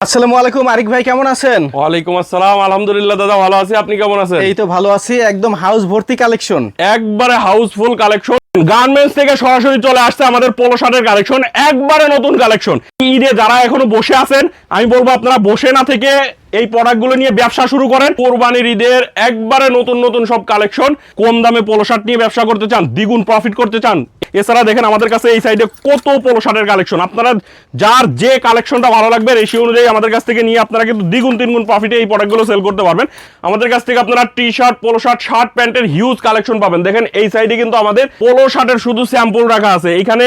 আসসালামু আলাইকুম আরিক ভাই কেমন আছেন? ওয়ালাইকুম আসসালাম আলহামদুলিল্লাহ দাদা ভালো আছি আপনি কেমন আছেন? এই তো ভালো আছি একদম হাউস ভর্তি কালেকশন একবারে হাউসফুল কালেকশন গার্মেন্টস থেকে সরাসরি চলে আসছে আমাদের পোলো শার্টের কালেকশন একবারে নতুন কালেকশন ঈদে যারা এখনও বসে আছেন, আমি বলব আপনারা বসে না থেকে এই প্রোডাক্টগুলো নিয়ে ব্যবসা শুরু করেন। কোরবানির ঈদের একবারে নতুন নতুন সব কালেকশন কম দামে পোলো শার্ট নিয়ে ব্যবসা করতে চান, দ্বিগুণ প্রফিট করতে চান, এছাড়া দেখেন আমাদের কাছে এই সাইডে কত পোলো শার্টের কালেকশন আপনারা যার যে কালেকশনটা ভালো লাগবে রেশিও অনুযায়ী আমাদের কাছ থেকে নিয়ে আপনারা কিন্তু দ্বিগুণ, তিনগুণ প্রফিটে এই প্রোডাক্টগুলো সেল করতে পারবেন। আমাদের কাছ থেকে আপনারা T shirt polo shirt shirt প্যান্টের হিউজ কালেকশন পাবেন। দেখেন এই সাইডে কিন্তু আমাদের পোলো শার্টের শুধু স্যাম্পল রাখা আছে। এখানে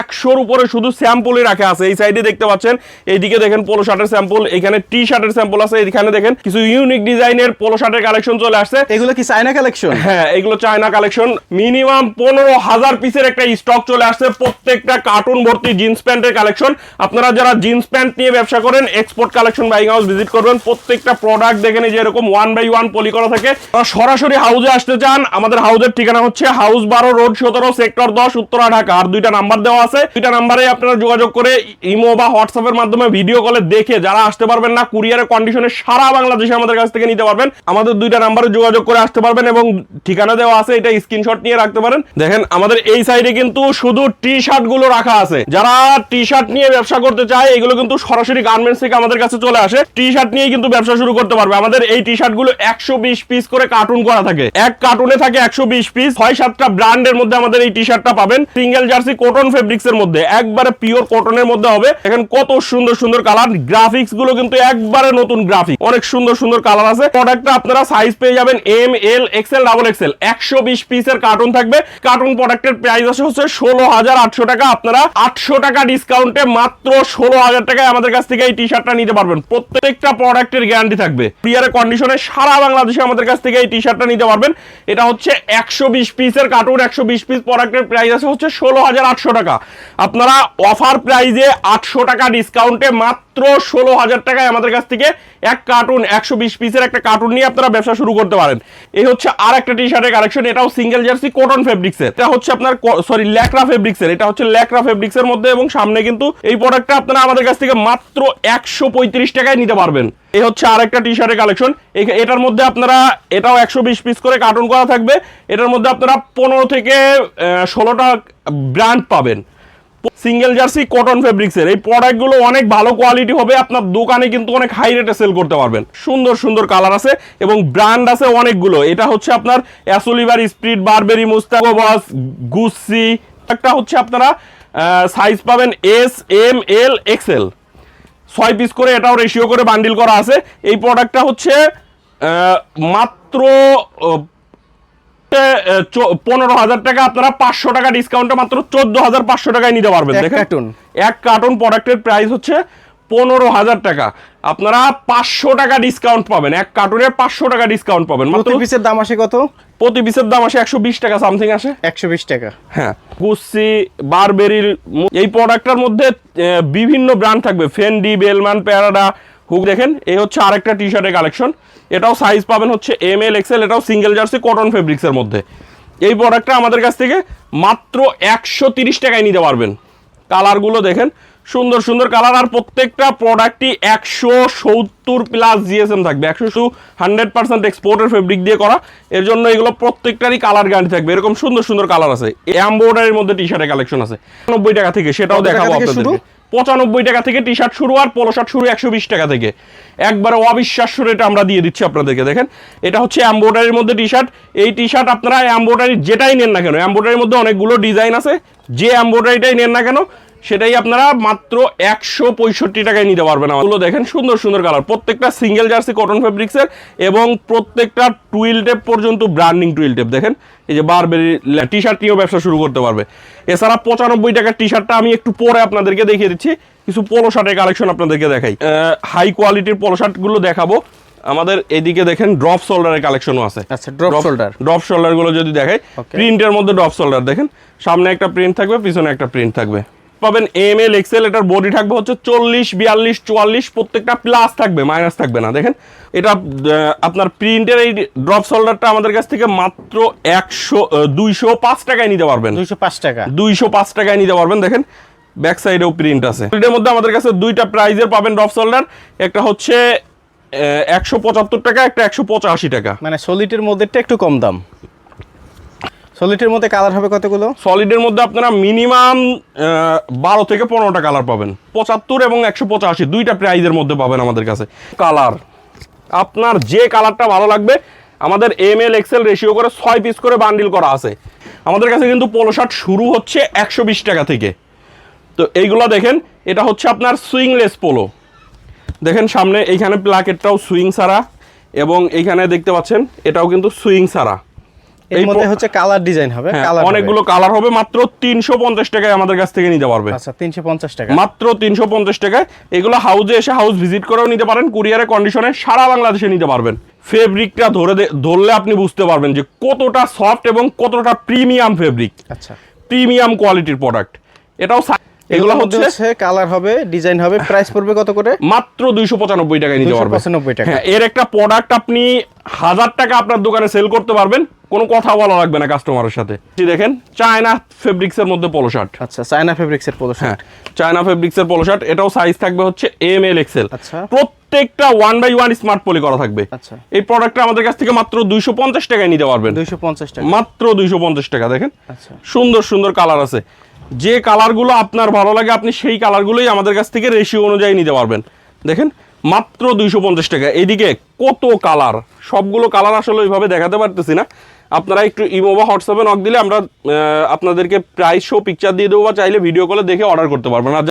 একশোর উপরে শুধু স্যাম্পলই রাখা আছে। এই সাইডে দেখতে পাচ্ছেন এইদিকে দেখেন পোলো শার্টের স্যাম্পল এখানে টি শার্টের স্যাম্পল আছে এখানে দেখেন কিছু ইউনিক ডিজাইনের পোলো শার্টের কালেকশন চলে আসছে। এগুলো কি চায়না কালেকশন হ্যাঁ এগুলো চায়না কালেকশন মিনিমাম পনেরো হাজার পিসের একটা স্টক চলে আসছে প্রত্যেকটা কার্টুন ভর্তি জিন্স প্যান্টের কালেকশন আপনারা যারা জিন্স প্যান্ট নিয়ে ব্যবসা করেন export collection buying house visit করবেন। প্রত্যেকটা প্রোডাক্ট দেখেন এই যে এরকম ওয়ান বাই ওয়ান পলি করা থাকে। সরাসরি হাউজে আসতে চান। আমাদের হাউজের ঠিকানা হচ্ছে হাউস বারো রোড সতেরো, সেক্টর দশ, উত্তরা, ঢাকা। আর দুইটা নাম্বার দেওয়া আছে। দুইটা নাম্বারে আপনারা যোগাযোগ করে ইমো বা হোয়াটসঅ্যাপের মাধ্যমে ভিডিও কলে দেখে যারা আসতে পারবেন না কুরিয়ারের কন্ডিশনে সারা বাংলাদেশে আমাদের কাছ থেকে নিতে পারবেন। আমাদের দুইটা নাম্বারে যোগাযোগ করে আসতে পারবেন এবং ঠিকানা দেওয়া আছে, এটা স্ক্রিনশট নিয়ে রাখতে পারেন। দেখেন, আমাদের এই সাইডে কিন্তু শুধু টি শার্টগুলো রাখা আছে। যারা টি শার্ট নিয়ে ব্যবসা করতে চায়, এগুলো কিন্তু সরাসরি গার্মেন্টস থেকে আমাদের কাছে চলে আসে। টি শার্ট নিয়ে কিন্তু ব্যবসা শুরু করতে পারবে। আমাদের এই টি শার্টগুলো একশো বিশ পিস করে কার্টুন করা থাকে। এক কার্টুনে থাকে একশো বিশ পিস ছয়, সাতটা ব্র্যান্ডের মধ্যে আমাদের এই টি শার্টটা পাবেন। সিঙ্গেল জার্সি কটন ফেব্রিক্স এর মধ্যে। একবারে পিওর কটনের মধ্যে হবে। দেখেন কত সুন্দর সুন্দর কালার গ্রাফিক্সগুলো কিন্তু একবারে নতুন গ্রাফিক অনেক সুন্দর সুন্দর কালার আছে। প্রোডাক্টটা আপনারা সাইজ পেয়ে যাবেন M L XL double XL একশো বিশ পিসের কার্টুন থাকবে। কার্টুন প্রোডাক্টের প্রাইস আছে হচ্ছে ষোলো হাজার আটশো টাকা। আপনারা আটশো টাকা ডিসকাউন্টে মাত্র ষোলো হাজার টাকায় আমাদের কাছ থেকে এই টি শার্টটা নিতে পারবেন। প্রত্যেকটা প্রোডাক্টের গ্যারান্টি থাকবে। প্রিয়ারের কন্ডিশনে সারা বাংলাদেশে আমাদের কাছ থেকে এই টি শার্টটা নিতে পারবেন। এটা হচ্ছে একশো বিশ পিসের কার্টুন একশো বিশ পিস প্রোডাক্টের প্রাইস আছে হচ্ছে ষোলো হাজার আটশো টাকা। আপনারা অফার প্রাইজে আটশো টাকা ডিসকাউন্টে মাত্র ষোলো হাজার টাকায় আমাদের কাছ থেকে এক কার্টুন একশো বিশ পিসের একটা কার্টুন নিয়ে আপনারা ব্যবসা শুরু করতে পারেন। এই হচ্ছে আর একটা টি শার্টের কালেকশন এটাও সিঙ্গেল জার্সি কটন ফেব্রিক্সের এটা হচ্ছে আপনার সরি ল্যাকরা ফেব্রিক্সের এটা হচ্ছে ল্যাকরা ফেব্রিক্সের মধ্যে এবং সামনে কিন্তু এই প্রোডাক্টটা আপনারা আমাদের কাছ থেকে মাত্র একশো পঁয়ত্রিশ টাকায় নিতে পারবেন। এই হচ্ছে আর একটা টি শার্টের কালেকশন এটার মধ্যে আপনারা, এটাও একশো বিশ পিস করে কার্টুন করা থাকবে। এটার মধ্যে আপনারা পনেরো থেকে ষোলোটা ব্র্যান্ড পাবেন। সিঙ্গেল জার্সি কটন ফেব্রিক্সের এই প্রোডাক্টগুলো অনেক ভালো কোয়ালিটি হবে, আপনার দোকানে কিন্তু অনেক হাই রেটে সেল করতে পারবেন। সুন্দর সুন্দর কালার আছে এবং ব্র্যান্ড আছে অনেকগুলো। এটা হচ্ছে আপনার অ্যাসোলিভার স্প্রিট বারবেরি মুস্তাকো বস গুসি একটা হচ্ছে আপনারা সাইজ পাবেন এস এম এল এক্সেল ছয় পিস করে এটাও রেশিও করে বান্ডিল করা আছে। এই প্রোডাক্টটা হচ্ছে মাত্র পনেরো হাজার টাকা আপনারা পাঁচশো টাকা ডিসকাউন্টে মাত্র চোদ্দ হাজার পাঁচশো টাকায় নিতে পারবেন। দেখেন কার্টুন। এক কার্টুন প্রোডাক্টের প্রাইস হচ্ছে পনেরো হাজার টাকা। আপনারা পাঁচশো টাকা ডিসকাউন্ট পাবেন এক কার্টুনের পাঁচশো টাকা ডিসকাউন্ট পাবেন। প্রতি পিসের দাম আসে কত? প্রতি পিসের দাম আসে একশো বিশ টাকা সামথিং আসে। একশো বিশ টাকা। হ্যাঁ গুসি বারবেরির এই প্রোডাক্টটার মধ্যে বিভিন্ন ব্র্যান্ড থাকবে। ফেন্ডি বেলমান প্যারাডা হুক দেখেন এই হচ্ছে আরেকটা টি শার্টের কালেকশন এটাও সাইজ পাবেন হচ্ছে এম এল এক্সেল এটাও সিঙ্গেল জার্সি কটন ফেব্রিক্সের মধ্যে। এই প্রোডাক্টটা আমাদের কাছ থেকে মাত্র একশো তিরিশ টাকায় নিতে পারবেন। কালারগুলো দেখেন সুন্দর সুন্দর কালার আর প্রত্যেকটা প্রোডাক্টই একশো সত্তর প্লাস জিএসএম থাকবে। একশো হান্ড্রেড পার্সেন্ট এক্সপোর্টের ফেব্রিক দিয়ে করা। এর জন্য এগুলো প্রত্যেকটারই কালার গ্যারান্টি থাকবে। এরকম সুন্দর সুন্দর কালার আছে। এম্বোডারির মধ্যে টি শার্টের কালেকশন আছে। নব্বই টাকা থেকে সেটাও দেখাবো? আপনাদেরকে। পঁচানব্বই টাকা থেকে টি শার্ট শুরু আর পোলো শার্ট শুরু একশো বিশ টাকা থেকে। একবারে অবিশ্বাস্য রেটে আমরা দিয়ে দিচ্ছি আপনাদেরকে, দেখেন। এটা হচ্ছে অ্যাম্বোডারির মধ্যে টি শার্ট এই টি শার্ট আপনারা অ্যাম্বোডারি যেটাই নেন না কেন অ্যাম্বোডারির মধ্যে অনেকগুলো ডিজাইন আছে, যে অ্যাম্বোডারিটাই নেন না কেন সেটাই আপনারা মাত্র একশো পঁয়ষট্টি টাকায় নিতে পারবেন ওগুলো দেখেন সুন্দর সুন্দর কালার প্রত্যেকটা সিঙ্গেল জার্সি কটন ফেব্রিক্সের এবং প্রত্যেকটা টুইল টেপ পর্যন্ত ব্র্যান্ডিং টুইল টেপ দেখেন? এই যে বারবেরি টি শার্ট নিয়েও ব্যবসা শুরু করতে পারবে। এছাড়া পঁচানব্বই টাকার টি শার্টটা আমি একটু পরে আপনাদেরকে দেখিয়ে দিচ্ছি। কিছু পোলো শার্টের কালেকশন আপনাদেরকে দেখাই। হাই কোয়ালিটির পোলো শার্টগুলো দেখাবো। আমাদের এদিকে দেখেন ড্রপ শোল্ডারের কালেকশনও আছে। আচ্ছা ড্রপ শোল্ডার ড্রপ শোল্ডারগুলো যদি দেখাই প্রিন্টের মধ্যে ড্রপ শোল্ডার দেখেন? সামনে একটা প্রিন্ট থাকবে পিছনে একটা প্রিন্ট থাকবে। পাবেন এম এল এক্সেল এটার বডি থাকবে হচ্ছে চল্লিশ বিয়াল্লিশ চুয়াল্লিশ প্রত্যেকটা প্লাস থাকবে মাইনাস থাকবে না দেখেন। এটা আপনার প্রিন্টের এই ড্রপ শোল্ডারটা আমাদের কাছ থেকে মাত্র একশো দুইশো পাঁচ টাকায় নিতে পারবেন। দুইশো পাঁচ টাকা। দুইশো পাঁচ টাকায় নিতে পারবেন দেখেন। ব্যাক সাইডেও প্রিন্ট আছে। এর মধ্যে আমাদের কাছে দুইটা প্রাইজের পাবেন ড্রপ শোল্ডার একটা হচ্ছে একশো পঁচাত্তর টাকা একটা একশো পঁচাশি টাকা। মানে সলিটের মধ্যেটা একটু কম দাম। সলিটের মধ্যে কালার হবে কতগুলো? সলিডের মধ্যে আপনারা মিনিমাম বারো থেকে পনেরোটা কালার পাবেন। পঁচাত্তর এবং একশো পঁচাশি, দুইটা প্রাইজের মধ্যে পাবেন আমাদের কাছে। কালার আপনার যে কালারটা ভালো লাগবে, আমাদের এম এল এক্সেল রেশিও করে ছয় পিস করে বান্ডিল করা আছে। আমাদের কাছে কিন্তু পোলো শার্ট শুরু হচ্ছে একশো বিশ টাকা থেকে। তো এইগুলো দেখেন, এটা হচ্ছে আপনার সুইংলেস পোলো দেখেন সামনে, এইখানে প্লাকেটটাও সুইং সারা এবং এইখানে দেখতে পাচ্ছেন, এটাও কিন্তু সুইং সারা এর মধ্যে হচ্ছে কালার ডিজাইন হবে হ্যাঁ, অনেকগুলো কালার হবে মাত্র তিনশো পঞ্চাশ টাকায় আমাদের কাছ থেকে নিতে পারবে। আচ্ছা তিনশো পঞ্চাশ টাকা। মাত্র তিনশো পঞ্চাশ টাকায়। এগুলো হাউজে এসে হাউস ভিজিট করেও নিতে পারেন কুরিয়ারে কন্ডিশনে সারা বাংলাদেশে নিতে পারবেন। ফেব্রিকটা ধরে ধরলে আপনি বুঝতে পারবেন যে কতটা সফট এবং কতটা প্রিমিয়াম ফেব্রিক আচ্ছা। প্রিমিয়াম কোয়ালিটির প্রোডাক্ট এটাও এগুলো হচ্ছে কালার হবে ডিজাইন হবে প্রাইস পড়বে কত করে? মাত্র দুইশো পঁচানব্বই টাকায় নিতে পারবেন 295 টাকা। হ্যাঁ এর একটা প্রোডাক্ট আপনি হাজার টাকা আপনার দোকানে সেল করতে পারবেন কোনো কথা বলা লাগবে না কাস্টমারের সাথে। দেখেন চায়না ফেব্রিক্সের মধ্যে পোলো শার্ট আচ্ছা চায়না ফেব্রিক্সের পোলো হ্যাঁ চায়না ফেব্রিক্সের পোলো শার্ট এটাও সাইজ থাকবে হচ্ছে এম এল এক্সেল আচ্ছা। প্রত্যেকটা one by one smart poly করা থাকবে। আচ্ছা। এই প্রোডাক্টটা আমাদের কাছ থেকে মাত্র দুইশো পঞ্চাশ টাকায় নিতে পারবেন। দুইশো পঞ্চাশ টাকা। মাত্র দুইশো পঞ্চাশ টাকা দেখেন। আচ্ছা। সুন্দর সুন্দর কালার আছে। যে কালারগুলো আপনার ভালো লাগে আপনি সেই কালারগুলোই আমাদের কাছ থেকে রেশিও অনুযায়ী নিতে পারবেন। দেখেন মাত্র দুইশো পঞ্চাশ টাকা। এদিকে কত কালার? সবগুলো কালার আসলে ওইভাবে দেখাতে পারতেছি না। আপনারা একটু ইমো বা হোয়াটসঅ্যাপে নক দিলে আমরা আপনাদেরকে প্রাইস শো পিকচার দিয়ে দেবো বা চাইলে ভিডিও কলে দেখে অর্ডার করতে পারবেন। আর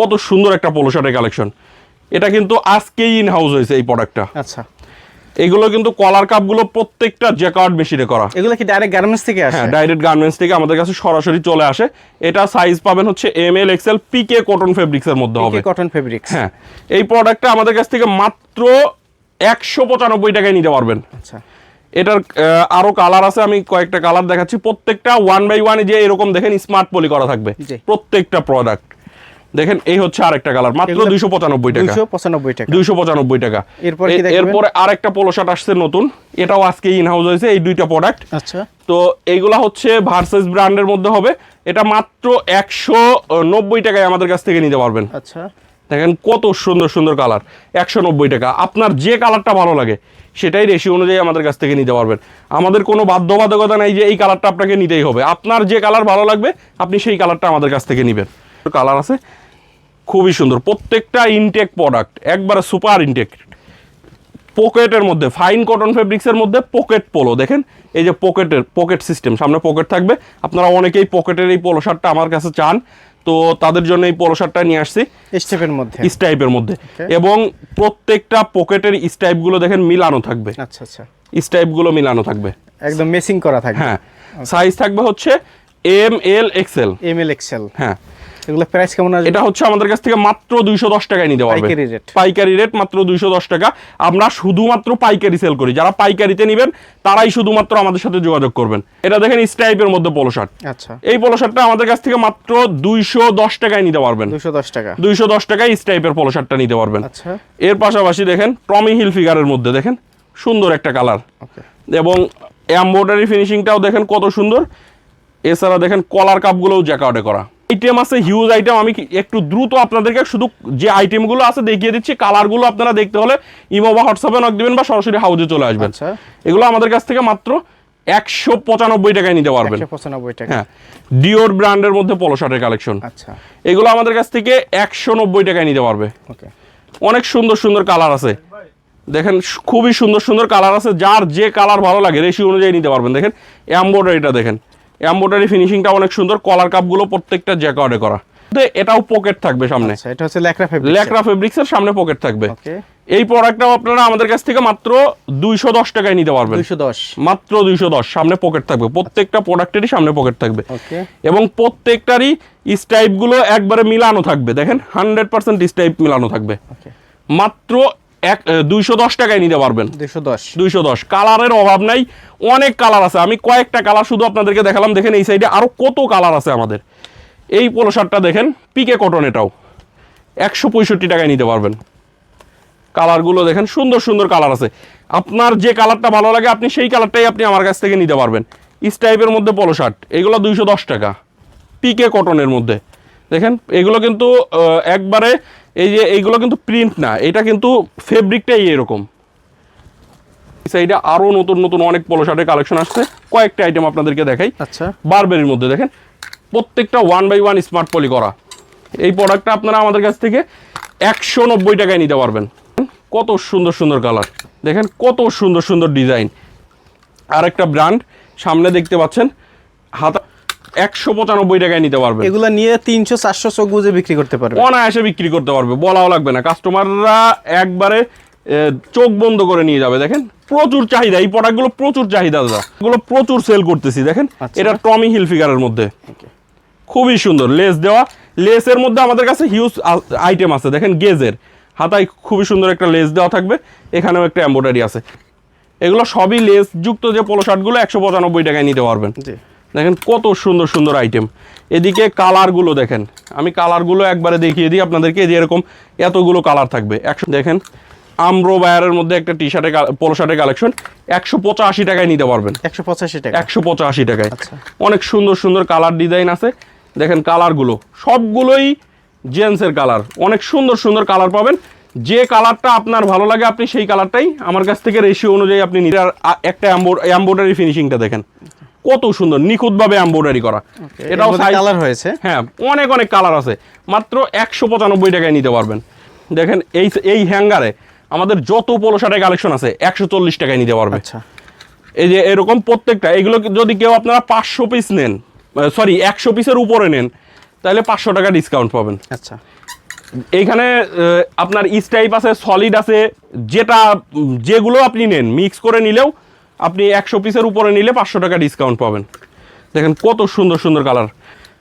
কত সুন্দর একটা পোলো শার্টের কালেকশন এটা কিন্তু আজকেই ইন হাউস হয়েছে এই প্রোডাক্টটা আচ্ছা। এগুলো কিন্তু কলার কাপগুলো প্রত্যেকটা জ্যাকার্ড মেশিনে করা। এগুলো কি ডাইরেক্ট গার্মেন্টস থেকে আসে? হ্যাঁ ডাইরেক্ট গার্মেন্টস থেকে আমাদের কাছে সরাসরি চলে আসে। এটা সাইজ পাবেন হচ্ছে M L XL PK cotton fabrics এর মধ্যে হবে। কটন ফেব্রিক্স হ্যাঁ এই প্রোডাক্টটা আমাদের কাছ থেকে মাত্র একশো পঁচানব্বই টাকায় নিতে পারবেন। আচ্ছা। এটার আরও কালার আছে আমি কয়েকটা কালার দেখাচ্ছি। প্রত্যেকটা ওয়ান বাই ওয়ান যে এরকম দেখেন স্মার্ট পলি করা থাকবে। প্রত্যেকটা প্রোডাক্ট দেখেন এই হচ্ছে আরেকটা কালার মাত্র দুইশো পঁচানব্বই টাকা। দুইশো পঁচানব্বই টাকা? এরপরে আরেকটা পোলো শার্ট আসছে নতুন। এটাও আজকে ইন হাউস হয়েছে এই দুইটা প্রোডাক্ট আচ্ছা। তো এইগুলা হচ্ছে ভার্সেস ব্র্যান্ডের মধ্যে হবে। এটা মাত্র একশো নব্বই টাকায় আমাদের কাছ থেকে নিতে পারবেন। আচ্ছা। দেখেন কত সুন্দর সুন্দর কালার একশো নব্বই টাকা। আপনার যে কালারটা ভালো লাগে সেটাই রেশি অনুযায়ী আমাদের কাছ থেকে নিতে পারবেন। আমাদের কোনো বাধ্যবাধকতা নাই যে এই কালারটা আপনাকে নিতেই হবে। আপনার যে কালার ভালো লাগবে আপনি সেই কালারটা আমাদের কাছ থেকে নেবেন। কালার আছে। খুবই সুন্দর। প্রত্যেকটা ইনটেক প্রোডাক্ট একবারে সুপার ইনটেক পকেটের মধ্যে ফাইন কটন ফেব্রিক্সের মধ্যে পকেট পোলো দেখেন? এই যে পকেটের পকেট সিস্টেম সামনে পকেট থাকবে। আপনারা অনেকেই পকেটের এই পোলো শার্টটা আমার কাছে চান তো তাদের জন্য এই পোলো শার্টটা নিয়ে আসছি। স্টেপের মধ্যে। স্টাইপের মধ্যে। এবং প্রত্যেকটা পকেটের স্টাইপগুলো দেখেন মিলানো থাকবে। আচ্ছা আচ্ছা। স্টাইপগুলো মিলানো থাকবে। একদম মেসিং করা থাকবে। হ্যাঁ। সাইজ থাকবে হচ্ছে M L XL M L XL হ্যাঁ। এগুলো প্রাইস কেমন আসবে? এটা হচ্ছে আমাদের কাছ থেকে মাত্র দুইশো দশ টাকায় নিতে পারবে। পাইকারি rate। পাইকারি রেট মাত্র দুইশো দশ টাকা। আমরা শুধুমাত্র পাইকারি সেল করি। যারা পাইকারিতে নেবেন তারাই শুধুমাত্র আমাদের সাথে যোগাযোগ করবেন। এটা দেখেন স্টাইপের মধ্যে পোলো শার্ট আচ্ছা। এই পোলো শার্টটা আমাদের কাছ থেকে মাত্র দুইশো দশ টাকায় নিতে পারবেন। দুশো দশ টাকা। দুইশো দশ টাকায় স্টাইপের পোলো শার্টটা নিতে পারবেন। আচ্ছা। এর পাশাপাশি দেখেন টমি হিল ফিগারের মধ্যে দেখেন সুন্দর একটা কালার এবং এমব্রয়ডারি ফিনিশিংটাও দেখেন কত সুন্দর। এছাড়া দেখেন কলার কাপগুলোও জ্যাকাউটে করা। আইটেম আছে হিউজ আইটেম আমি একটু দ্রুত আপনাদেরকে শুধু যে আইটেমগুলো আছে দেখিয়ে দিচ্ছি কালারগুলো আপনারা দেখতে হলে ইমো বা হোয়াটসঅ্যাপে নক দিবেন বা সরাসরি হাউজে চলে আসবেন। আচ্ছা। এগুলো আমাদের কাছ থেকে মাত্র একশো পঁচানব্বই টাকায় নিতে পারবেন। হ্যাঁ ডিওর ব্র্যান্ডের মধ্যে পলো শার্টের কালেকশন আচ্ছা। এগুলো আমাদের কাছ থেকে একশো নব্বই টাকায় নিতে পারবে। অনেক সুন্দর সুন্দর কালার আছে। দেখেন খুবই সুন্দর সুন্দর কালার আছে যার যে কালার ভালো লাগে রেশি অনুযায়ী নিতে পারবেন। দেখেন এম্ব্রয়ডারিটা দেখেন। এম্ব্রয়ডারি ফিনিশিংটা অনেক সুন্দর কলার কাপগুলো প্রত্যেকটা জ্যাকার্ডে করা। এটাও পকেট থাকবে সামনে। আচ্ছা এটা হচ্ছে ল্যাকড়া ফেব্রিক লেকরা ফেব্রিক্সের সামনে পকেট থাকবে। ওকে। এই প্রোডাক্টটাও আপনারা আমাদের কাছ থেকে মাত্র দুইশো দশ টাকায় নিতে পারবেন। দুইশো দশ। মাত্র দুইশো দশ সামনে পকেট থাকবে। প্রত্যেকটা প্রোডাক্টেরই সামনে পকেট থাকবে। ওকে। এবং প্রত্যেকটারই স্টাইপগুলো একবারে মিলানো থাকবে। দেখেন হান্ড্রেড পার্সেন্ট স্টাইপ মিলানো থাকবে। ওকে। মাত্র এক দুইশো দশ টাকায় নিতে পারবেন। দুইশো দশ। দুইশো দশ। কালারের অভাব নাই অনেক কালার আছে। আমি কয়েকটা কালার শুধু আপনাদেরকে দেখালাম। দেখেন এই সাইডে আরও কত কালার আছে আমাদের। এই পোলো শার্টটা দেখেন পিকে কটন এটাও। একশো পঁয়ষট্টি টাকায় নিতে পারবেন। কালারগুলো দেখেন সুন্দর সুন্দর কালার আছে। আপনার যে কালারটা ভালো লাগে আপনি সেই কালারটাই আপনি আমার কাছ থেকে নিতে পারবেন। স্টাইপের মধ্যে পোলো শার্ট। এগুলো দুইশো দশ টাকা। পিকে কটনের মধ্যে। দেখেন এগুলো কিন্তু একবারে এই যে এইগুলো কিন্তু প্রিন্ট না এটা কিন্তু ফেব্রিকটাই এরকম। সাইডে আরও নতুন নতুন অনেক পলো শার্টের কালেকশন আসছে কয়েকটা আইটেম আপনাদেরকে দেখাই। আচ্ছা। বারবেরির মধ্যে দেখেন প্রত্যেকটা one by one smart poly করা। এই প্রোডাক্টটা আপনারা আমাদের কাছ থেকে একশো নব্বই টাকায় নিতে পারবেন। কত সুন্দর সুন্দর কালার দেখেন কত সুন্দর সুন্দর ডিজাইন আরেকটা ব্র্যান্ড সামনে দেখতে পাচ্ছেন হাতা একশো পঁচানব্বই টাকায় নিতে পারবেন এগুলা নিয়ে তিনশো চারশো চোখ বুঝে বিক্রি করতে পারবে। অনায়াসে বিক্রি করতে পারবে বলাও লাগবে না। কাস্টমাররা একবারে চোখ বন্ধ করে নিয়ে যাবে দেখেন? প্রচুর চাহিদা এই প্রোডাক্টগুলো প্রচুর চাহিদা দাদা। এগুলো প্রচুর সেল করতেছি দেখেন? আচ্ছা। এটা টমি হিল ফিগারের মধ্যে। খুবই সুন্দর লেস দেওয়া। লেসের মধ্যে আমাদের কাছে হিউজ আইটেম আছে দেখেন? গেজের। হাতায় খুবই সুন্দর একটা লেস দেওয়া থাকবে। এখানেও একটা এম্ব্রয়ডারি আছে। এগুলো সবই লেস যুক্ত যে পোলো শার্টগুলো একশো পঁচানব্বই টাকায় নিতে পারবেন। জি। দেখেন কত সুন্দর সুন্দর আইটেম এদিকে কালারগুলো দেখেন। আমি কালারগুলো একবারে দেখিয়ে দিই আপনাদেরকে যে এরকম এতগুলো কালার থাকবে। একশো দেখেন আমব্রো বায়ারের মধ্যে একটা টি শার্টের পোলো শার্টের কালেকশন একশো পঁচাশি টাকায় নিতে পারবেন। একশো পঁচাশি টাকা। একশো পঁচাশি টাকায়। আচ্ছা। অনেক সুন্দর সুন্দর কালার ডিজাইন আছে। দেখেন কালারগুলো সবগুলোই জেন্টসের কালার অনেক সুন্দর সুন্দর কালার পাবেন। যে কালারটা আপনার ভালো লাগে আপনি সেই কালারটাই আমার কাছ থেকে রেশিও অনুযায়ী আপনি একটা এম্বোডারি ফিনিশিংটা দেখেন। কত সুন্দর নিখুঁতভাবে এম্বোডারি করা। এটাও কালার হয়েছে। হ্যাঁ অনেক অনেক কালার আছে। মাত্র একশো পঁচানব্বই টাকায় নিতে পারবেন। দেখেন এই এই হ্যাঙ্গারে আমাদের যত পোলো শার্টের কালেকশন আছে একশো চল্লিশ টাকায় নিতে পারবে। আচ্ছা। এই যে এরকম প্রত্যেকটা এগুলো যদি কেউ আপনারা পাঁচশো পিস নেন সরি একশো পিসের উপরে নেন তাহলে পাঁচশো টাকা ডিসকাউন্ট পাবেন। আচ্ছা। এইখানে আপনার ইস টাইপ আছে সলিড আছে যেটা যেগুলো আপনি নেন মিক্স করে নিলেও আপনি একশো পিসের উপরে নিলে পাঁচশো টাকা ডিসকাউন্ট পাবেন। দেখেন কত সুন্দর সুন্দর কালার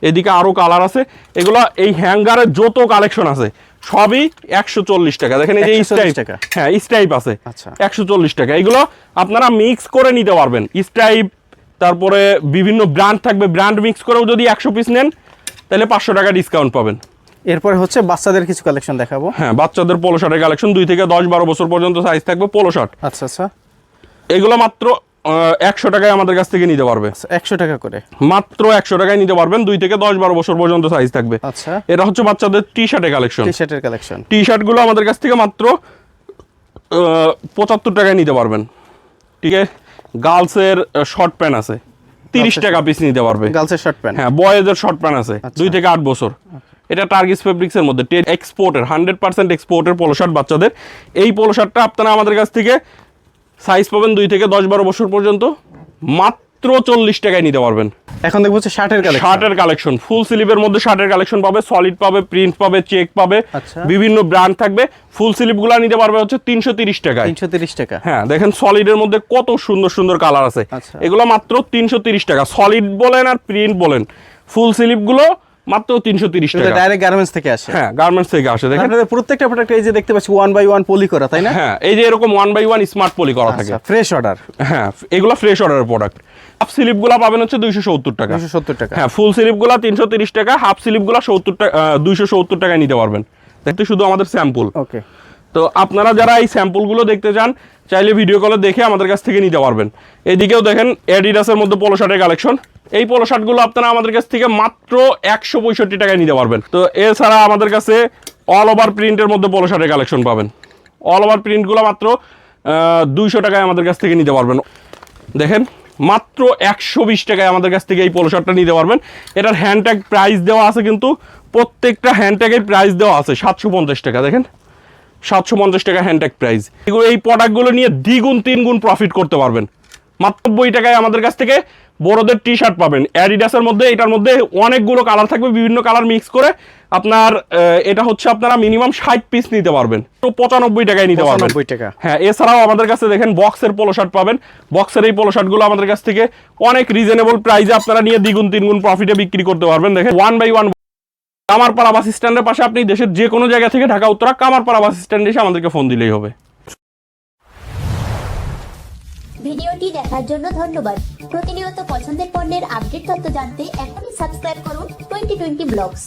এদিকে আরও কালার আছে। এগুলো এই হ্যাঙ্গারের যত কালেকশন আছে সবই একশো চল্লিশ টাকা। দেখেন এই যে স্টাইপ হ্যাঁ স্টাইপ আছে। আচ্ছা। একশো চল্লিশ টাকা। এগুলো আপনারা মিক্স করে নিতে পারবেন। স্টাইপ তারপরে বিভিন্ন ব্র্যান্ড থাকবে। ব্র্যান্ড মিক্স করেও যদি একশো পিস নেন তাহলে পাঁচশো টাকা ডিসকাউন্ট পাবেন। এরপরে হচ্ছে বাচ্চাদের কিছু কালেকশন দেখাবো। হ্যাঁ বাচ্চাদের পোলো শার্টের কালেকশন দুই থেকে দশ বারো বছর পর্যন্ত সাইজ থাকবে পোলো শার্ট আচ্ছা আচ্ছা। এগুলো মাত্র একশো টাকায় আমাদের কাছ থেকে নিতে পারবে। একশো টাকা করে। মাত্র একশো টাকায় নিতে পারবেন দুই থেকে দশ বারো বছর পর্যন্ত সাইজ থাকবে। আচ্ছা। এটা হচ্ছে বাচ্চাদের টি শার্টের কালেকশন টি শার্টের কালেকশন টি শার্টগুলো আমাদের কাছ থেকে মাত্র পঁচাত্তর টাকায় নিতে পারবেন। ঠিক আছে? গার্লসের শর্ট প্যান্ট আছে। তিরিশ টাকা পিস নিতে পারবে। গার্লসের শর্ট প্যান্ট হ্যাঁ বয়েজের শর্ট প্যান্ট আছে আচ্ছা। দুই থেকে আট বছর। এটা টার্গিস ফেব্রিক্স এর মধ্যে এক্সপোর্টের হান্ড্রেড পার্সেন্ট এক্সপোর্টের পোলো শার্ট বাচ্চাদের। এই পোলো শার্টটা আপনারা আমাদের কাছ থেকে সাইজ পাবেন দুই থেকে দশ বারো বছর পর্যন্ত মাত্র চল্লিশ টাকায় নিতে পারবেন। এখন দেখব হচ্ছে শার্টের কালেকশন শার্টের কালেকশন ফুল স্লিভের মধ্যে শার্টের কালেকশন পাবে সলিড পাবে প্রিন্ট পাবে চেক পাবে আচ্ছা। বিভিন্ন ব্র্যান্ড থাকবে ফুল স্লিভগুলো নিতে পারবে হচ্ছে তিনশো তিরিশ টাকা তিনশো তিরিশ টাকা। হ্যাঁ দেখেন সলিডের মধ্যে কত সুন্দর সুন্দর কালার আছে। আচ্ছা। এগুলো মাত্র তিনশো তিরিশ টাকা সলিড বলেন আর প্রিন্ট বলেন। ফুল স্লিভগুলো মাত্র তিনশো তিরিশ টাকা। ডাইরেক্ট গার্মেন্টস থেকে আসে। হ্যাঁ গার্মেন্টস থেকে আসে দেখেন। প্রত্যেকটা প্রোডাক্ট এই যে দেখতে পাচ্ছি ওয়ান বাই ওয়ান পলি করা তাই না? হ্যাঁ এই যে এরকম one by one smart poly করা থাকে। আচ্ছা ফ্রেশ অর্ডার হ্যাঁ এগুলো ফ্রেশ অর্ডারের প্রোডাক্ট হাফ স্লিপগুলা পাবেন হচ্ছে দুইশো সত্তর টাকা। দুশো সত্তর টাকা। হ্যাঁ ফুল স্লিপগুলো তিনশো তিরিশ টাকা হাফ স্লিপগুলা সত্তর টাকা দুইশো সত্তর টাকায় নিতে পারবেন। দেখতে শুধু আমাদের স্যাম্পল ওকে তো আপনারা যারা এই স্যাম্পলগুলো দেখতে চান, চাইলে ভিডিও কলে দেখে আমাদের কাছ থেকে নিতে পারবেন। এদিকেও দেখেন অ্যাডিডাসের মধ্যে পোলো শার্টের কালেকশন এই পোলো শার্টগুলো আপনারা আমাদের কাছ থেকে মাত্র একশো পঁয়ষট্টি টাকায় নিতে পারবেন। তো এছাড়া আমাদের কাছে অল ওভার প্রিন্টের মধ্যে পোলো শার্টের কালেকশন পাবেন। অল ওভার প্রিন্টগুলো মাত্র দুইশো টাকায় আমাদের কাছ থেকে নিতে পারবেন। দেখেন, মাত্র একশো বিশ টাকায় আমাদের কাছ থেকে এই পোলো শার্টটা নিতে পারবেন। এটার হ্যান্ডট্যাগ প্রাইস দেওয়া আছে কিন্তু প্রত্যেকটা হ্যান্ডট্যাগের প্রাইস দেওয়া আছে সাতশো পঞ্চাশ টাকা। দেখেন সাতশো পঞ্চাশ টাকা হ্যান্ডট্যাগ প্রাইস এগুলো এই প্রোডাক্টগুলো নিয়ে দ্বিগুণ তিনগুণ প্রফিট করতে পারবেন। মাত্র নব্বই টাকায় আমাদের কাছ থেকে বড়দের টি শার্ট পাবেন অ্যাডিডাসের মধ্যে এটার মধ্যে অনেকগুলো কালার থাকবে বিভিন্ন কালার মিক্স করে আপনার এটা হচ্ছে আপনারা মিনিমাম ষাট পিস নিতে পারবেন। তো পঁচানব্বই টাকায় নিতে পারবেন। টাকা। হ্যাঁ এছাড়াও আমাদের কাছে দেখেন বক্সের পোলো শার্ট পাবেন। বক্সের এই পোলো শার্টগুলো আমাদের কাছ থেকে অনেক রিজনেবল প্রাইসে আপনারা নিয়ে দ্বিগুণ তিনগুণ প্রফিটে বিক্রি করতে পারবেন। দেখেন one by one Kamarpara bus স্ট্যান্ডের পাশে আপনি দেশের যে কোনো জায়গা থেকে ঢাকা, উত্তরা কামারপাড়া বাস স্ট্যান্ডে এসে আমাদেরকে ফোন দিলেই হবে। ভিডিওটি দেখার জন্য ধন্যবাদ। প্রতিনিয়ত পছন্দের পণ্যের আপডেট তথ্য জানতে এখনই সাবস্ক্রাইব করুন টোয়েন্টি টোয়েন্টি ব্লগস